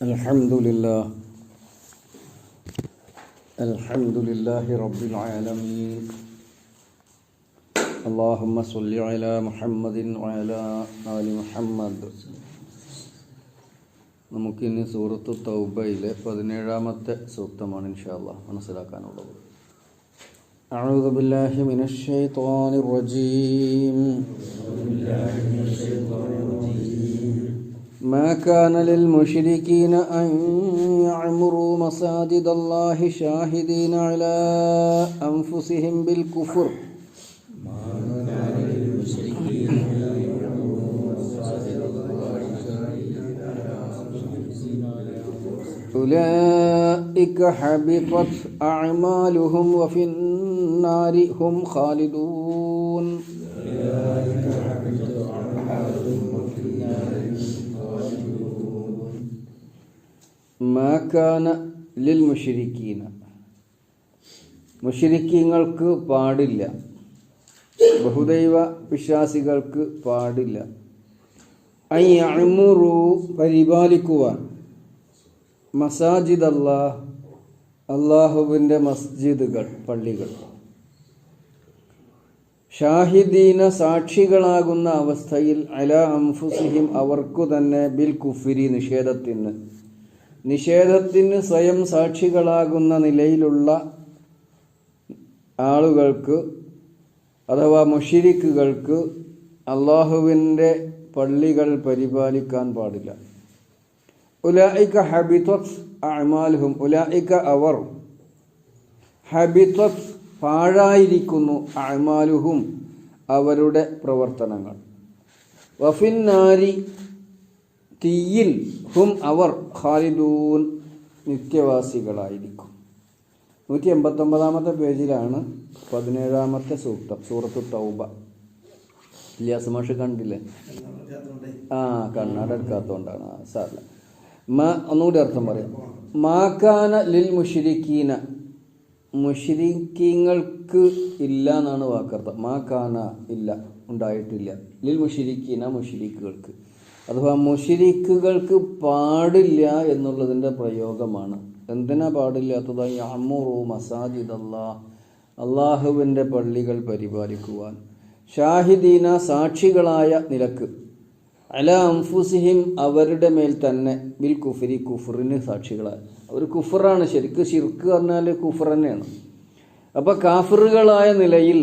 الحمد لله الحمد لله رب العالمين اللهم صل على محمد وعلى آل محمد നമുക്കിനി സൂറത്ത് തൗബയിലെ പതിനേഴാമത്തെ സൂക്തമാണ് ഇൻഷാല്ല മനസ്സിലാക്കാനുള്ളത് أعوذ بالله من الشيطان الرجيم ما كان للمشركين أن يعمروا مساجد الله شاهدين على أنفسهم بالكفر. أولئك حبطت أعمالهم وفي النار هم خالدون. മാക്കാന ലിൽ മുഷിരിക്കീന. മുഷിരിക്കീങ്ങൾക്ക് പാടില്ല. ബഹുദൈവ വിശ്വാസികൾക്ക് പാടില്ല. ഐ അമുറു പരിപാലിക്കുവാൻ. മസാജിദ് അല്ലാ അള്ളാഹുവിന്റെ മസ്ജിദുകൾ പള്ളികൾ. ഷാഹിദീന സാക്ഷികളാകുന്ന അവസ്ഥയിൽ അല അംഫുസിഹിം അവർക്കു തന്നെ ബിൽ കുഫിരി നിഷേധത്തിന് നിഷേധത്തിന് സ്വയം സാക്ഷികളാകുന്ന നിലയിലുള്ള ആളുകൾക്ക് അഥവാ മുഷിരിക്കുകൾക്ക് അള്ളാഹുവിന്റെ പള്ളികൾ പരിപാലിക്കാൻ പാടില്ല. ഉലായിക്ക ഹബിത്വത്ത് അമാലുഹും ഉലായിക്ക അവർ ഹബിത്വത്ത് പാഴായിരിക്കുന്നു അമാലുഹും അവരുടെ പ്രവർത്തനങ്ങൾ. വഫിന്നാരി തീയിൽ ഹും അവർ ഖാലിദൂൻ നിത്യവാസികളായിരിക്കും. നൂറ്റി എൺപത്തൊമ്പതാമത്തെ പേജിലാണ് പതിനേഴാമത്തെ സൂക്തം സൂറത്ത് തൗബ. ഇല്ലാസ് മാഷ് കണ്ടില്ലേ? ആ കണ്ണാട് എടുക്കാത്തതുകൊണ്ടാണ് സാറില്ല. മാ ഒന്നുകൂടി അർത്ഥം പറയാം. മാക്കാന ലിൽ മുഷിരിക്കീന. മുഷിരിക്കീങ്ങൾക്ക് ഇല്ല എന്നാണ് വാക്കർത്ഥം മാക്കാന ഇല്ല ഉണ്ടായിട്ടില്ല. ലിൽ മുഷിരിക്കീന മുഷിരിക്കുകൾക്ക്. അഥവാ മുഷിരിക്കുകൾക്ക് പാടില്ല എന്നുള്ളതിന്റെ പ്രയോഗമാണ്. എന്തിനാ പാടില്ലാത്തതായി അമ്മുറു മസാജിദ് അല്ലാ അള്ളാഹുവിന്റെ പള്ളികൾ പരിപാലിക്കുവാൻ. ഷാഹിദീന സാക്ഷികളായ നിലയ്ക്ക്. അല അംഫുസിഹിം അവരുടെ മേൽ തന്നെ ബിൽ കുഫരി കുഫറിന് സാക്ഷികളായ. അവർ കുഫറാണ് ശരിക്ക് ഷിർക്ക് പറഞ്ഞാൽ കുഫർ തന്നെയാണ്. അപ്പോൾ കാഫറുകളായ നിലയിൽ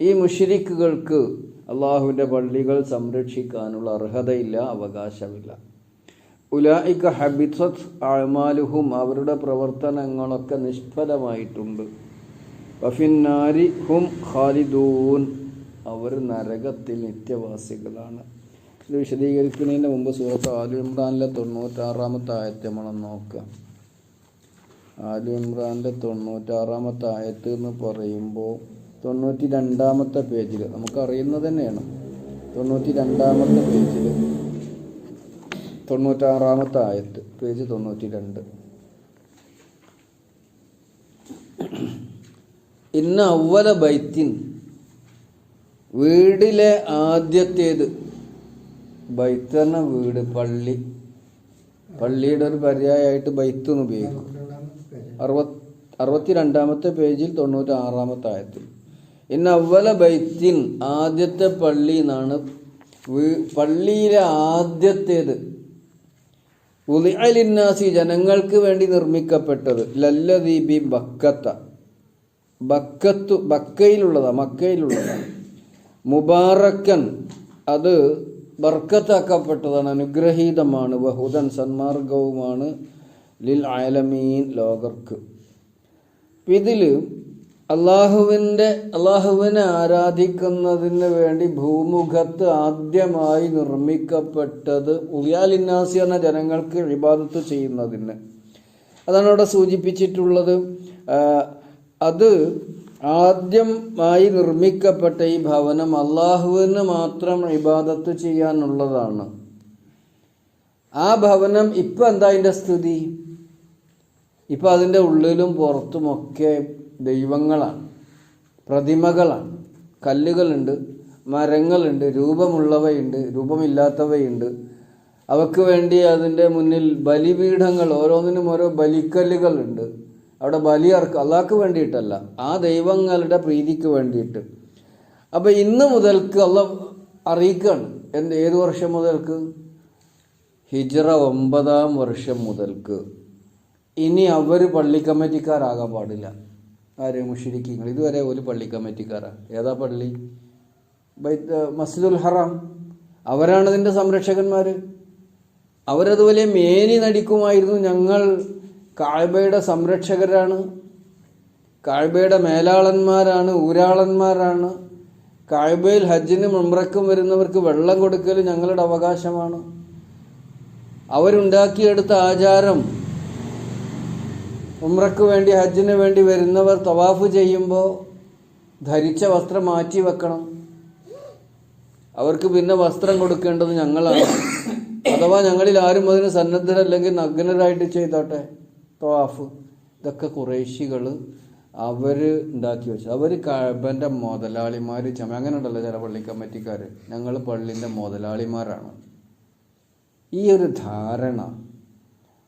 ഈ മുഷരിക്കുകൾക്ക് അള്ളാഹുവിന്റെ പള്ളികൾ സംരക്ഷിക്കാനുള്ള അർഹതയില്ല അവകാശമില്ല. ഉലായിക്ക ഹബിസത്ത് അഴ്മാലുഹും അവരുടെ പ്രവർത്തനങ്ങളൊക്കെ നിഷ്ഫലമായിട്ടുണ്ട്. വഫിന്നാരി ഹും ഖാലിദൂൻ അവർ നരകത്തിൽ നിത്യവാസികളാണ്. ഇത് വിശദീകരിക്കുന്നതിന് മുമ്പ് സുഹൃത്ത് ആലു ഇമ്രാനിലെ തൊണ്ണൂറ്റാറാമത്തെ ആയത്ത് നമ്മളെ നോക്കാം. ആലു ഇമ്രാനിലെ തൊണ്ണൂറ്റാറാമത്തെ ആയത്ത് എന്ന് പറയുമ്പോൾ തൊണ്ണൂറ്റി രണ്ടാമത്തെ പേജിൽ നമുക്കറിയുന്നത് തന്നെയാണ്. തൊണ്ണൂറ്റി രണ്ടാമത്തെ പേജിൽ തൊണ്ണൂറ്റാറാമത്തെ ആയത്ത്. പേജ് തൊണ്ണൂറ്റി രണ്ട് ഇന്ന് അവല ബൈത്തിൻ. വീടിലെ ആദ്യത്തേത്. ബൈത്ത് വീട് പള്ളി. പള്ളിയുടെ ഒരു പര്യായമായിട്ട് ബൈത്ത് എന്ന് ഉപയോഗിക്കും. അറുപത് അറുപത്തി രണ്ടാമത്തെ പേജിൽ തൊണ്ണൂറ്റി ആറാമത്തെ ആയത്തിൽ. ഇന്ന് അവല ബൈത്തിൻ ആദ്യത്തെ പള്ളി എന്നാണ്. പള്ളിയിലെ ആദ്യത്തേത്. ഉലിഅലിന്നാസി ജനങ്ങൾക്ക് വേണ്ടി നിർമ്മിക്കപ്പെട്ടത്. ലല്ലദീപി ബക്കത്ത. ബക്കത്തു ബക്കയിലുള്ളതാ മക്കയിലുള്ളതാണ് മുബാറക്കൻ. അത് ബർക്കത്താക്കപ്പെട്ടതാണ് അനുഗ്രഹീതമാണ് ബഹുദൻ സന്മാർഗവുമാണ്. ലിൽ ആലമീൻ ലോകർക്ക്. ഇതിൽ അള്ളാഹുവിന്റെ അള്ളാഹുവിനെ ആരാധിക്കുന്നതിന് വേണ്ടി ഭൂമുഖത്ത് ആദ്യമായി നിർമ്മിക്കപ്പെട്ടത് ഉലിയാലിന്നാസി എന്ന ജനങ്ങൾക്ക് ഇബാദത്ത് ചെയ്യുന്നതിന്. അതാണ് അവിടെ സൂചിപ്പിച്ചിട്ടുള്ളത്. അത് ആദ്യമായി നിർമ്മിക്കപ്പെട്ട ഈ ഭവനം അള്ളാഹുവിന് മാത്രം ഇബാദത്ത് ചെയ്യാനുള്ളതാണ്. ആ ഭവനം ഇപ്പം എന്താ അതിന്റെ സ്ഥിതി? ഇപ്പം അതിന്റെ ഉള്ളിലും പുറത്തുമൊക്കെ ദൈവങ്ങളാണ്. പ്രതിമകളാണ്. കല്ലുകളുണ്ട് മരങ്ങളുണ്ട് രൂപമുള്ളവയുണ്ട് രൂപമില്ലാത്തവയുണ്ട്. അവക്ക് വേണ്ടി അതിന്റെ മുന്നിൽ ബലിപീഠങ്ങൾ ഓരോന്നിനും ഓരോ ബലിക്കല്ലുകളുണ്ട്. അവിടെ ബലി അർക്ക് അള്ളാഹ്ക്ക് വേണ്ടിയിട്ടല്ല ആ ദൈവങ്ങളുടെ പ്രീതിക്ക് വേണ്ടിയിട്ട്. അപ്പം ഇന്ന് മുതൽക്ക് അള്ള അറിയിക്കുകയാണ് എന്ത് ഏത് വർഷം മുതൽക്ക്? ഹിജ്റ ഒമ്പതാം വർഷം മുതൽക്ക്. ഇനി അവർ പള്ളി കമ്മിറ്റിക്കാരാകാൻ പാടില്ല. ആര് മുഷിരിക്കിങ്ങൾ. ഇതുവരെ ഒരു പള്ളി കമ്മിറ്റിക്കാരാണ് ഏതാ പള്ളി? ബൈത്ത് മസ്ജിദുൽ ഹറാം. അവരാണ് ഇതിന്റെ സംരക്ഷകന്മാർ അവരതുപോലെ മേനി നടിക്കുമായിരുന്നു ഞങ്ങൾ. കാഴ്ബയുടെ സംരക്ഷകരാണ്. കാഴ്ബയുടെ മേലാളന്മാരാണ് ഊരാളന്മാരാണ്. കാഴ്ബയിൽ ഹജ്ജിന് മുമ്രക്കും വരുന്നവർക്ക് വെള്ളം കൊടുക്കൽ ഞങ്ങളുടെ അവകാശമാണ്. അവരുണ്ടാക്കിയെടുത്ത ആചാരം ഉമ്രക്ക് വേണ്ടി ഹജ്ജിന് വേണ്ടി വരുന്നവർ തവാഫ് ചെയ്യുമ്പോൾ ധരിച്ച വസ്ത്രം മാറ്റി വെക്കണം. അവർക്ക് പിന്നെ വസ്ത്രം കൊടുക്കേണ്ടത് ഞങ്ങളാണ്. അഥവാ ഞങ്ങളിൽ ആരും അതിന് സന്നദ്ധരല്ലെങ്കിൽ നഗ്നരായിട്ട് ചെയ്തോട്ടെ. തവാഫ്. ഇതൊക്കെ കുറേശികൾ അവർ ഉണ്ടാക്കി വെച്ചു. അവർ കഴബന്റെ മുതലാളിമാർ ചമ അങ്ങനെ ഉണ്ടല്ലോ ചില പള്ളി കമ്മിറ്റിക്കാർ ഞങ്ങൾ പള്ളിന്റെ മുതലാളിമാരാണ്. ഈ ഒരു ധാരണ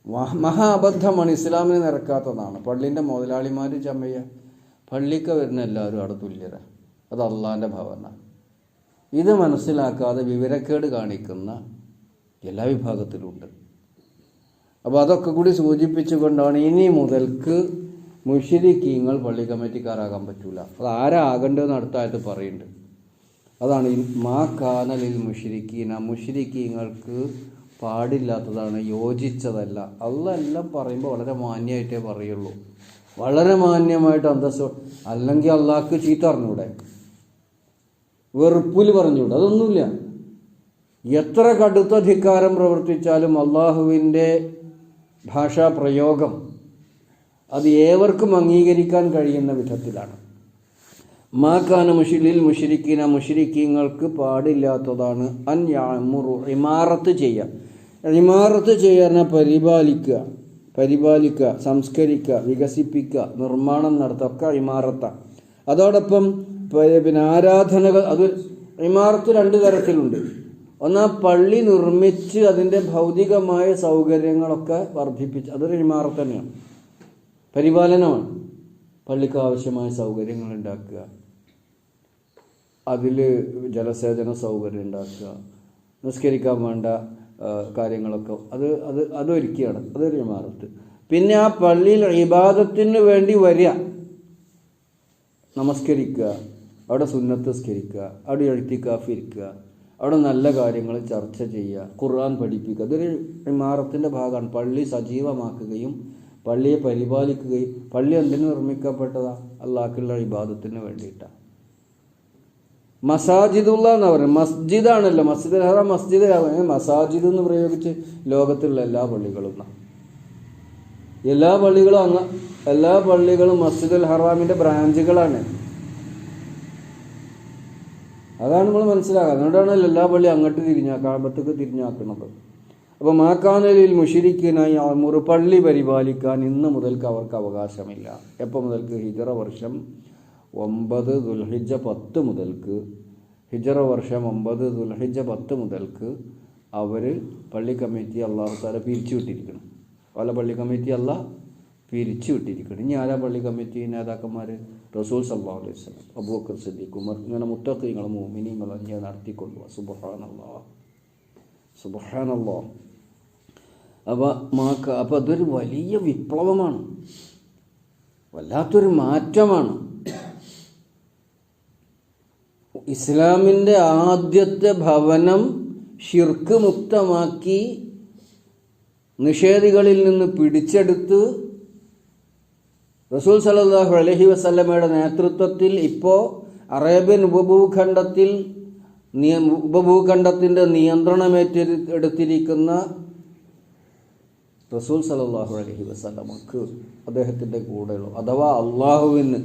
മഹ- അബദ്ധമാണ് ഇസ്ലാമിന് നിരക്കാത്തതാണ്. പള്ളിന്റെ മുതലാളിമാർ ചമ്മയ്യ പള്ളിക്ക് വരുന്ന എല്ലാവരും അവിടെ തുല്യര. അത് അള്ളാന്റെ ഭവന. ഇത് മനസ്സിലാക്കാതെ വിവരക്കേട് കാണിക്കുന്ന എല്ലാ വിഭാഗത്തിലുമുണ്ട് അപ്പോൾ അതൊക്കെ കൂടി സൂചിപ്പിച്ചുകൊണ്ടാണ് ഇനി മുതൽക്ക് മുഷിരിക്കീങ്ങൾ പള്ളി കമ്മിറ്റിക്കാരാകാൻ പറ്റൂല. അത് ആരാകണ്ടെന്ന് അടുത്തായിട്ട് പറയുന്നുണ്ട് അതാണ് മാ കാനലിൽ മുഷിരിക്കീന. മുഷിരിക്കീങ്ങൾക്ക് പാടില്ലാത്തതാണ് യോജിച്ചതല്ല. അല്ല എല്ലാം പറയുമ്പോൾ വളരെ മാന്യമായിട്ടേ പറയുള്ളൂ. വളരെ മാന്യമായിട്ട് അന്തസ് അല്ലെങ്കിൽ അള്ളാഹ്ക്ക് ചീത്ത അറിഞ്ഞൂടെ വെറുപ്പിൽ പറഞ്ഞൂടെ? അതൊന്നുമില്ല. എത്ര കടുത്ത അധികാരം പ്രവർത്തിച്ചാലും അള്ളാഹുവിന്റെ ഭാഷാ പ്രയോഗം അത് ഏവർക്കും അംഗീകരിക്കാൻ കഴിയുന്ന വിധത്തിലാണ്. മാക്കാന മുഷിലിൽ മുഷിരിക്കീന മുഷിരിക്കീങ്ങൾക്ക് പാടില്ലാത്തതാണ് അൻ യാമുറു ഇമാറത്ത് ചെയ്യുക. ഇമാറത്ത് ചെയ്യാറിനെ പരിപാലിക്കുക പരിപാലിക്കുക സംസ്കരിക്കുക വികസിപ്പിക്കുക നിർമ്മാണം നടത്തുക ഇമാറത്ത അതോടൊപ്പം പിന്നെ ആരാധനകൾ അത് ഇമാറത്ത് രണ്ട് തരത്തിലുണ്ട്. ഒന്നാ പള്ളി നിർമ്മിച്ച് അതിന്റെ ഭൗതികമായ സൗകര്യങ്ങളൊക്കെ വർദ്ധിപ്പിച്ച് അതൊരു ഇമാറത്ത് തന്നെയാണ്. പരിപാലനമാണ്. പള്ളിക്ക് ആവശ്യമായ സൗകര്യങ്ങൾ ഉണ്ടാക്കുക. അതിൽ ജലസേചന സൗകര്യം ഉണ്ടാക്കുക. നിസ്കരിക്കാൻ വേണ്ട കാര്യങ്ങളൊക്കെ. അത് അത് അതൊരുക്കിയാണ്. അതൊരു ജമാഅത്ത് പിന്നെ ആ പള്ളിയിൽ ഇബാദത്തിന് വേണ്ടി വരിക. നമസ്കരിക്കുക. അവിടെ സുന്നത്ത് സ്കരിക്കുക അവിടെ എഴുത്തിക്കാഫിരിക്കുക അവിടെ നല്ല കാര്യങ്ങൾ ചർച്ച ചെയ്യുക. ഖുർആൻ പഠിപ്പിക്കുക. അതൊരു ഇമാറത്തിന്റെ ഭാഗമാണ്. പള്ളി സജീവമാക്കുകയും പള്ളിയെ പരിപാലിക്കുകയും പള്ളി എന്തിനു നിർമ്മിക്കപ്പെട്ടതാ? അള്ളാഹ്ക്കുള്ള ഇബാദത്തിന് വേണ്ടിയിട്ടാണ്. മസാജിദുള്ള എന്ന് പറയുന്നത്. മസ്ജിദാണല്ലോ. മസ്ജിദ് ഹറാം മസ്ജിദ്. മസാജിദ് എന്ന് പ്രയോഗിച്ച് ലോകത്തുള്ള എല്ലാ പള്ളികളും എല്ലാ പള്ളികളും അങ്ങ എല്ലാ പള്ളികളും മസ്ജിദുൽ ഹറാമിന്റെ ബ്രാഞ്ചുകളാണ്. അതാണ് നമ്മൾ മനസ്സിലാക്കുക. അതുകൊണ്ടാണ് എല്ലാ പള്ളി അങ്ങോട്ട് തിരിഞ്ഞാ കാമ്പത്തേക്ക് തിരിഞ്ഞാക്കുന്നത് അപ്പോൾ മാക്കാനലിൽ മുഷിരിക്കിനായി മുറു പള്ളി പരിപാലിക്കാൻ ഇന്ന് മുതൽക്ക് അവർക്ക് അവകാശമില്ല. എപ്പോൾ മുതൽക്ക്? ഹിജറ വർഷം ഒമ്പത് ദുൽഹിജ പത്ത് മുതൽക്ക് ഹിജറ വർഷം ഒമ്പത് ദുൽഹിജ പത്ത് മുതൽക്ക് അവർ പള്ളി കമ്മിറ്റി അള്ളാഹു താല പിരിച്ചു വിട്ടിരിക്കണം. പല പള്ളി കമ്മിറ്റി അല്ല പിരിച്ചു വിട്ടിരിക്കണം. ഇനി ആരാ പള്ളി കമ്മിറ്റി നേതാക്കന്മാർ റസൂൽ സല്ലാ അലൈഹി സ്വലം അബൂബക്കർ സിദ്ദീഖ് ഉമർ ഇങ്ങനെ മുത്തഖീങ്ങൾ മോമിനിങ്ങൾ അഞ്ഞ നടത്തിക്കൊള്ളുക സുബഹാനല്ലാ സുബഹാനല്ലാ അപ്പോൾ മാക്ക അപ്പോൾ അതൊരു വലിയ വിപ്ലവമാണ്. വല്ലാത്തൊരു മാറ്റമാണ്. ഇസ്ലാമിന്റെ ആദ്യത്തെ ഭവനം ഷിർക്ക് മുക്തമാക്കി നിഷേധികളിൽ നിന്ന് പിടിച്ചെടുത്ത് റസൂൽ സല്ലല്ലാഹു അലഹി വസ്ലമയുടെ നേതൃത്വത്തിൽ ഇപ്പോൾ അറേബ്യൻ ഉപഭൂഖണ്ഡത്തിൽ ഉപഭൂഖണ്ഡത്തിന്റെ നിയന്ത്രണമേറ്റ് എടുത്തിരിക്കുന്ന റസൂൽ സല്ലല്ലാഹു അലഹി വസ്ലമക്ക് അദ്ദേഹത്തിന്റെ കൂടെയുള്ളൂ. അഥവാ അള്ളാഹുവിന്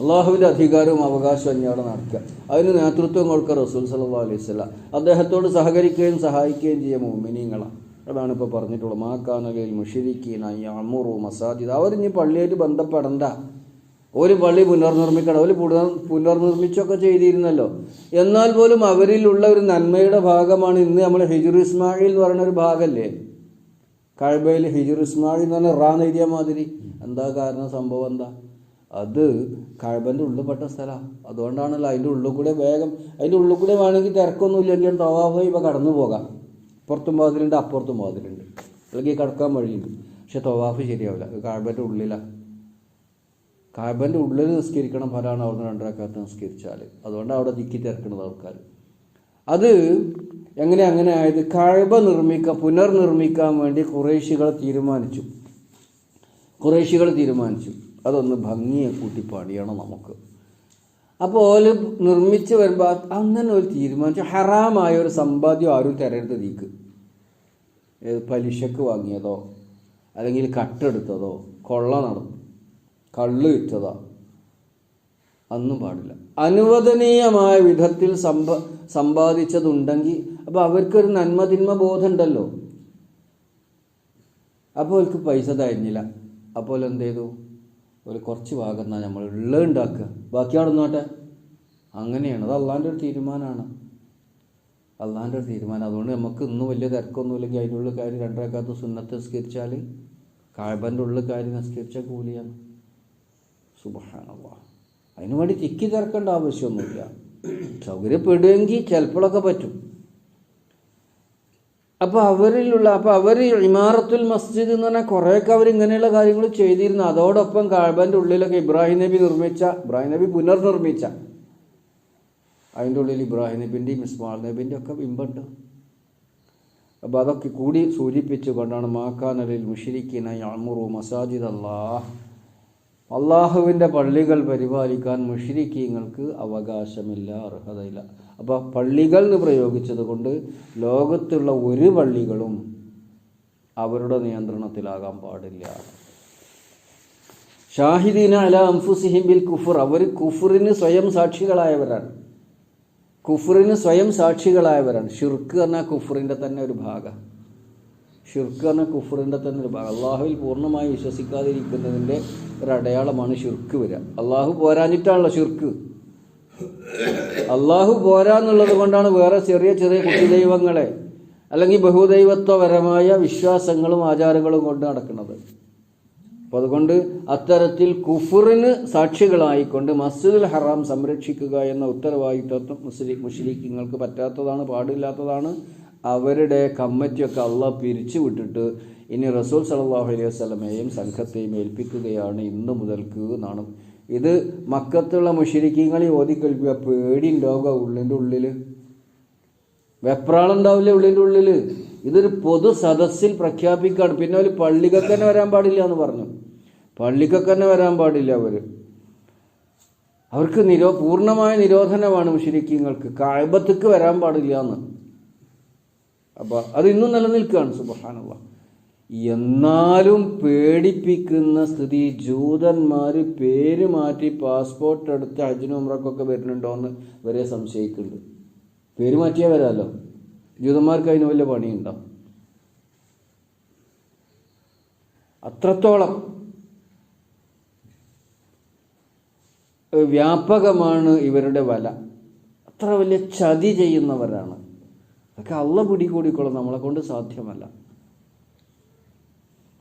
അള്ളാഹുവിന്റെ അധികാരവും അവകാശവും അന്യാടെ നടക്കുക. അതിന് നേതൃത്വം കൊടുക്കുക റസൂൽ സല്ലാ അലൈഹി സ്വലാം അദ്ദേഹത്തോട് സഹകരിക്കുകയും സഹായിക്കുകയും ചെയ്യുക മോമിനിങ്ങളാണ് അതാണ് ഇപ്പോൾ പറഞ്ഞിട്ടുള്ളത്. മാക്കാനലയിൽ മുഷിരിക്കീന അമുറു മസാജിദ്. അവരിഞ്ഞ് പള്ളിയായിട്ട് ബന്ധപ്പെടണ്ട. ഒരു പള്ളി പുനർനിർമ്മിക്കണം. അവർ പുനർ പുനർനിർമ്മിച്ചൊക്കെ ചെയ്തിരുന്നല്ലോ. എന്നാൽ പോലും അവരിലുള്ള ഒരു നന്മയുടെ ഭാഗമാണ് ഇന്ന് നമ്മൾ ഹിജുർ ഇസ്മായിൽ എന്ന് പറയുന്ന ഒരു ഭാഗമല്ലേ കഴബയിൽ ഹിജുർ ഇസ്മായിൽ എന്ന് പറഞ്ഞാൽ റാ എഴുതിയ മാതിരി. എന്താ കാരണം? സംഭവം എന്താ? അത് കഴമ്പന്റെ ഉള്ളിൽ പെട്ട സ്ഥലമാണ് അതുകൊണ്ടാണല്ലോ അതിന്റെ ഉള്ളിൽ കൂടെ വേഗം അതിന്റെ ഉള്ളിൽ കൂടെ വേണമെങ്കിൽ തിരക്കൊന്നും ഇല്ലെങ്കിൽ തവാഫ് ഇപ്പം കടന്നു പോകാം. പുറത്തും വാതിലുണ്ട് അപ്പുറത്തും വാതിലുണ്ട് അല്ലെങ്കിൽ കടക്കാൻ വഴിയുണ്ട് പക്ഷെ തവാഫ് ശരിയാവില്ല. കഴമ്പന്റെ ഉള്ളിലാണ് കാബന്റെ ഉള്ളിൽ നിസ്കരിക്കണം ഫലമാണ് അവിടുന്ന് രണ്ടരക്കാലത്ത് നിസ്കരിച്ചാൽ. അതുകൊണ്ട് അവിടെ ദിക്കി തിരക്കണത് ആൾക്കാർ അത് എങ്ങനെ അങ്ങനെ ആയത്? കഴമ്പ നിർമ്മിക്കാൻ പുനർനിർമ്മിക്കാൻ വേണ്ടി കുറേശികൾ തീരുമാനിച്ചു. കുറേശികൾ തീരുമാനിച്ചു. അതൊന്ന് ഭംഗിയെ കൂട്ടി പണിയണം നമുക്ക്. അപ്പോൾ ഓൽ നിർമ്മിച്ച് വരുമ്പോൾ അങ്ങനെ ഒരു തീരുമാനിച്ചു ഹറാമായ ഒരു സമ്പാദ്യം ആരും തരരുത് തീക്ക് പലിശക്ക് വാങ്ങിയതോ അല്ലെങ്കിൽ കട്ടെടുത്തതോ കൊള്ള നടന്നു കള്ളു വിറ്റതോ അന്നും പാടില്ല. അനുവദനീയമായ വിധത്തിൽ സമ്പ സമ്പാദിച്ചതുണ്ടെങ്കിൽ അപ്പോൾ അവർക്കൊരു നന്മ തിന്മ ബോധമുണ്ടല്ലോ. അപ്പോൾ അവർക്ക് പൈസ തരഞ്ഞില്ല അപ്പോൾ എന്ത് ചെയ്തു ഒരു കുറച്ച് ഭാഗം എന്നാൽ നമ്മൾ ഉള്ളത് ഉണ്ടാക്കുക ബാക്കി അവിടെ നിന്നോട്ടെ അങ്ങനെയാണ്. അത് അള്ളാന്റെ ഒരു തീരുമാനമാണ് അള്ളാന്റെ ഒരു തീരുമാനം. അതുകൊണ്ട് നമുക്ക് ഇന്നും വലിയ തിരക്കൊന്നുമില്ലെങ്കിൽ അതിന്റെ ഉള്ളിൽ കാര്യം രണ്ടരക്കാത്ത സുന്നത്ത് നിസ്കരിച്ചാൽ കാഴ്ബന്റെ ഉള്ളിൽ കാര്യം നിസ്കരിച്ചാൽ കൂലിയാണ്. സുബഹാനല്ലാ അതിനു വേണ്ടി തിക്കി തിരക്കേണ്ട ആവശ്യമൊന്നുമില്ല. സൗകര്യപ്പെടുമെങ്കിൽ ചിലപ്പോഴൊക്കെ പറ്റും. അപ്പോൾ അവരിലുള്ള അപ്പോൾ അവർ ഇമാറത്തുൽ മസ്ജിദ് എന്ന് പറഞ്ഞാൽ കുറേയൊക്കെ അവർ ഇങ്ങനെയുള്ള കാര്യങ്ങൾ ചെയ്തിരുന്നു. അതോടൊപ്പം കാബന്റെ ഉള്ളിലൊക്കെ ഇബ്രാഹിം നബി നിർമ്മിച്ച ഇബ്രാഹിം നബി പുനർനിർമ്മിച്ച. അതിന്റെ ഉള്ളിൽ ഇബ്രാഹിം നബിന്റെയും ഇസ്മാൽ നബിന്റെ ഒക്കെ ബിംബുണ്ട്. അപ്പോൾ അതൊക്കെ കൂടി സൂചിപ്പിച്ചുകൊണ്ടാണ് മാക്കാനലിൽ മുഷിരിക്കിന യാമുറു മസാജിദ് അള്ളാഹ് അള്ളാഹുവിന്റെ പള്ളികൾ പരിപാലിക്കാൻ മുഷിരിക്കീങ്ങൾക്ക് അവകാശമില്ല അർഹതയില്ല. അപ്പോൾ പള്ളികൾ എന്ന് പ്രയോഗിച്ചത് കൊണ്ട് ലോകത്തുള്ള ഒരു പള്ളികളും അവരുടെ നിയന്ത്രണത്തിലാകാൻ പാടില്ല. ഷാഹിദീന അല അംഫുസിഹിംബിൽ ബിൽ കുഫർ. അവർ കുഫറിന് സ്വയം സാക്ഷികളായവരാണ്. കുഫറിന് സ്വയം സാക്ഷികളായവരാണ്. ഷിർക്ക് പറഞ്ഞാൽ കുഫറിന്റെ തന്നെ ഒരു ഭാഗം. ഷിർക്ക് എന്ന കുഫറിന്റെ തന്നെ ഒരു ഭാഗം. അള്ളാഹുവിൽ പൂർണമായി വിശ്വസിക്കാതിരിക്കുന്നതിന്റെ ഒരു അടയാളമാണ് ഷിർക്ക് വരിക. അള്ളാഹു പോരാഞ്ഞിട്ടാണല്ലോ ഷിർക്ക് അള്ളാഹു പോരാന്നുള്ളത് കൊണ്ടാണ് വേറെ ചെറിയ ചെറിയ കുട്ടി ദൈവങ്ങളെ അല്ലെങ്കിൽ ബഹുദൈവത്വപരമായ വിശ്വാസങ്ങളും ആചാരങ്ങളും കൊണ്ട് നടക്കുന്നത്. അപ്പോൾ അതുകൊണ്ട് അത്തരത്തിൽ കുഫറിന് സാക്ഷികളായിക്കൊണ്ട് മസ്ജിദുൽ ഹറാം സംരക്ഷിക്കുക എന്ന ഉത്തരവാദിത്വം മുസ്ലിം മുസ്ലിങ്ങൾക്ക് പറ്റാത്തതാണ് പാടില്ലാത്തതാണ്. അവരുടെ കമ്മിറ്റിയൊക്കെ അള്ളാ പിരിച്ചു വിട്ടിട്ട് ഇനി റസൂൽ സലാഹു അലൈഹി വസ്ലമയെയും സംഘത്തെയും ഏൽപ്പിക്കുകയാണ് ഇന്ന് മുതൽക്ക് എന്നാണ് ഇത് മക്കത്തുള്ള മുഷരിക്കങ്ങളെ ഓതിക്കൽപ്പിക്കുക. പേടി ഉണ്ടാവുക ഉള്ളിന്റെ ഉള്ളിൽ വെപ്രാളുണ്ടാവില്ലേ ഉള്ളിന്റെ ഉള്ളിൽ ഇതൊരു പൊതു സദസ്സിൽ പ്രഖ്യാപിക്കുകയാണ് പിന്നെ അവർ പള്ളിക്കൊക്കെ തന്നെ വരാൻ പാടില്ല എന്ന് പറഞ്ഞു. പള്ളിക്കൊക്കെ തന്നെ വരാൻ പാടില്ല അവർ അവർക്ക് നിരോ പൂർണമായ നിരോധനമാണ് മുഷരിക്കങ്ങൾക്ക്. കാഴ്ബത്തേക്ക് വരാൻ പാടില്ല എന്ന്. അപ്പോൾ അത് ഇന്നും നിലനിൽക്കുകയാണ്. സുബഹാനുള്ള എന്നാലും പേടിപ്പിക്കുന്ന സ്ഥിതി ജൂതന്മാർ പേര് മാറ്റി പാസ്പോർട്ട് എടുത്ത് ഹജ്ജിനും ഉമ്രക്കൊക്കെ വരുന്നുണ്ടോ എന്ന് വരെ സംശയിക്കുന്നുണ്ട്. പേര് മാറ്റിയാൽ വരാമല്ലോ ജൂതന്മാർക്ക് അതിന് വലിയ പണിയുണ്ടാവും അത്രത്തോളം വ്യാപകമാണ് ഇവരുടെ വല. അത്ര വലിയ ചതി ചെയ്യുന്നവരാണ്. അതൊക്കെ അള്ള പിടികൂടിക്കോളും നമ്മളെ കൊണ്ട് സാധ്യമല്ല.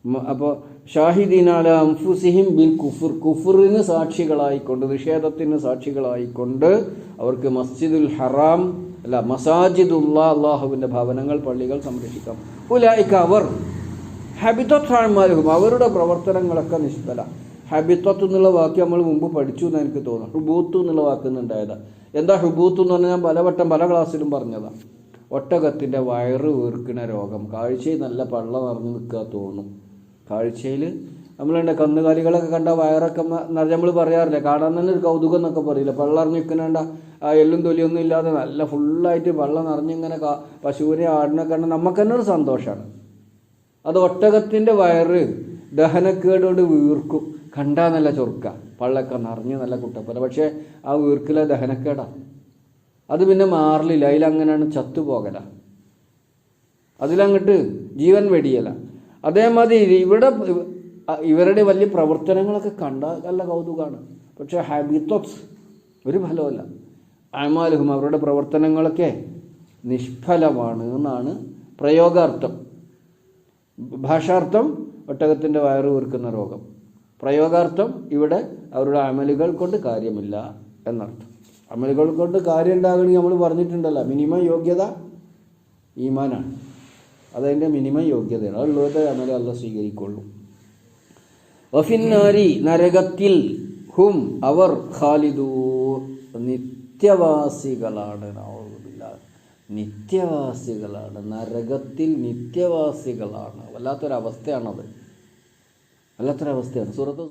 അപ്പോൾ ഷാഹിദീനാല അംഫുസിഹിം ബിൽ കുഫുർ. കുഫുറിന് സാക്ഷികളായിക്കൊണ്ട് നിഷേധത്തിന് സാക്ഷികളായിക്കൊണ്ട് അവർക്ക് മസ്ജിദുൽ ഹറാം അല്ല മസാജിദുല്ല അള്ളാഹുവിന്റെ ഭവനങ്ങൾ പള്ളികൾ സംരക്ഷിക്കാം. ഉലായിക്ക അവർ ഹബിത്വത്താഴ്മാരും അവരുടെ പ്രവർത്തനങ്ങളൊക്കെ നിഷ്ഫല. ഹബിത്വത്ത് എന്നുള്ള വാക്ക് നമ്മൾ മുമ്പ് പഠിച്ചു എന്ന് എനിക്ക് തോന്നുന്നു. ഹുബൂത്ത് എന്നുള്ള വാക്കുന്നുണ്ടായത് എന്താ ഹുബൂത്ത് എന്ന് പറഞ്ഞാൽ ഞാൻ പലവട്ടം പല ക്ലാസ്സിലും പറഞ്ഞതാണ് ഒട്ടകത്തിന്റെ വയറ് വീർക്കുന്ന രോഗം. കാഴ്ചയിൽ നല്ല പള്ള നിറഞ്ഞു നിൽക്കുക തോന്നും കാഴ്ചയിൽ നമ്മളുണ്ട് കന്നുകാലികളൊക്കെ കണ്ട വയറൊക്കെ നമ്മൾ പറയാറില്ല? കാണാൻ തന്നെ ഒരു കൗതുകം എന്നൊക്കെ പറയില്ല? പള്ളറിഞ്ഞ് നിൽക്കുന്നുണ്ട. ആ എല്ലും തൊലിയൊന്നും ഇല്ലാതെ നല്ല ഫുള്ളായിട്ട് വെള്ളം നിറഞ്ഞിങ്ങനെ പശുവിനെ ആടിനെ കണ്ട നമുക്ക് തന്നെ ഒരു സന്തോഷമാണ് അത് ഒട്ടകത്തിന്റെ വയറ് ദഹനക്കേട് കൊണ്ട് വീർക്കും. കണ്ടാൽ നല്ല ചൊറുക്ക. പള്ളൊക്കെ നിറഞ്ഞ് നല്ല കുട്ടപ്പല പക്ഷേ ആ വീർക്കിലെ ദഹനക്കേടാണ് അത് പിന്നെ മാറലില്ല. അതിലങ്ങനെയാണ് ചത്തുപോകല. അതിലങ്ങോട്ട് ജീവൻ വെടിയല. അതേമാതിരി ഇവിടെ ഇവരുടെ വലിയ പ്രവർത്തനങ്ങളൊക്കെ കണ്ടാൽ നല്ല കൗതുകമാണ് പക്ഷേ ഹാബിത്തോസ് ഒരു ഫലമല്ല അമാലുഹും അവരുടെ പ്രവർത്തനങ്ങളൊക്കെ നിഷ്ഫലമാണ് എന്നാണ് പ്രയോഗാർത്ഥം. ഭാഷാർത്ഥം ഒട്ടകത്തിന്റെ വയറ് വീർക്കുന്ന രോഗം. പ്രയോഗാർത്ഥം ഇവിടെ അവരുടെ അമലുകൾ കൊണ്ട് കാര്യമില്ല എന്നർത്ഥം. അമലുകൾ കൊണ്ട് കാര്യം ഉണ്ടാകണമെങ്കിൽ നമ്മൾ പറഞ്ഞിട്ടുണ്ടല്ലോ മിനിമം യോഗ്യത ഈമാനാണ്. അതതിന്റെ മിനിമം യോഗ്യതയാണ്. അതുള്ളത് അന്നേരം അല്ല സ്വീകരിക്കുള്ളൂ. വഫിന്നാരി നരകത്തിൽ ഹും അവർ ഖാലിദൂ നിത്യവാസികളാണ്. നിത്യവാസികളാണ്. നരകത്തിൽ നിത്യവാസികളാണ്. വല്ലാത്തൊരവസ്ഥയാണത്. വല്ലാത്തൊരവസ്ഥയാണ്. സൂറത്ത്